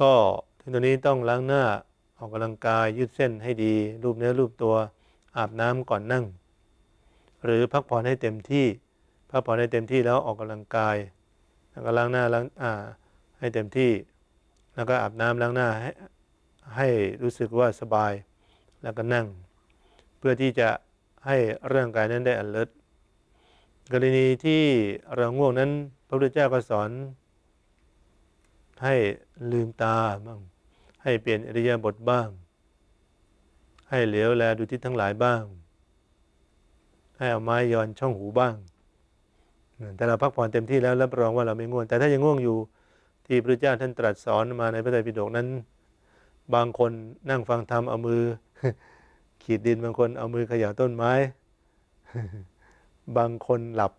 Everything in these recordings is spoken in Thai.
ก็ถึงตอนนี้ต้องล้างหน้าออกกำลังกายยืดเส้นให้ดี รูปเนื้อรูปตัวอาบน้ำก่อนนั่ง หรือพักผ่อนให้เต็มที่ พักผ่อนให้เต็มที่แล้วออกกำลังกาย แล้วก็ล้างหน้าล้างอ่าให้เต็มที่ แล้วก็อาบน้ำล้างหน้าให้ให้รู้สึกว่าสบาย แล้วก็นั่ง เพื่อที่จะให้ร่างกายนั้นได้ alert กรณีที่เราง่วงนั้น พระพุทธเจ้าก็สอน ให้ลืมตาบ้างให้เปลี่ยนอริยาบทบ้าง ให้เหลียวแลดูทิศทั้งหลายบ้าง ให้เอาไม้ย้อนช่องหูบ้าง แต่เราพักผ่อนเต็มที่แล้วรับรองว่าเราไม่ง่วง แต่ถ้ายังง่วงอยู่ที่พระเจ้าท่านตรัสสอนมาในพระไตรปิฎกนั้น บางคนนั่งฟังธรรมเอามือ ขีดดินบางคนเอามือขย่าต้นไม้ บางคนหลับ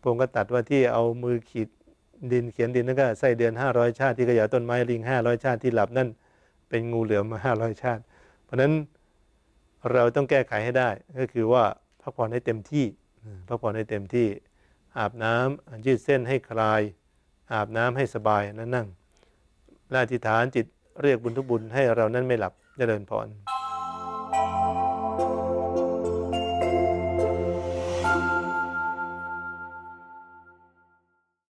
พระองก็ตัดว่าที่เอามือขีดดินเขียนดินนั่นก็ไส้เดือนห้าร้อยชาติที่ขย่าต้นไม้ลิงห้าร้อยชาติที่หลับนั่นเป็นงูเหลือมมาห้าร้อยชาติ เพราะนั้นเราต้องแก้ไขให้ได้ก็คือว่าพักผ่อนให้เต็มที่พักผ่อนให้เต็มที่ อาบน้ำยืดเส้นให้คลาย อาบน้ำให้สบายนั่นนั่งและอธิษฐานจิตเรียกบุญทุกบุญให้เรานั้นไม่หลับเจริญพร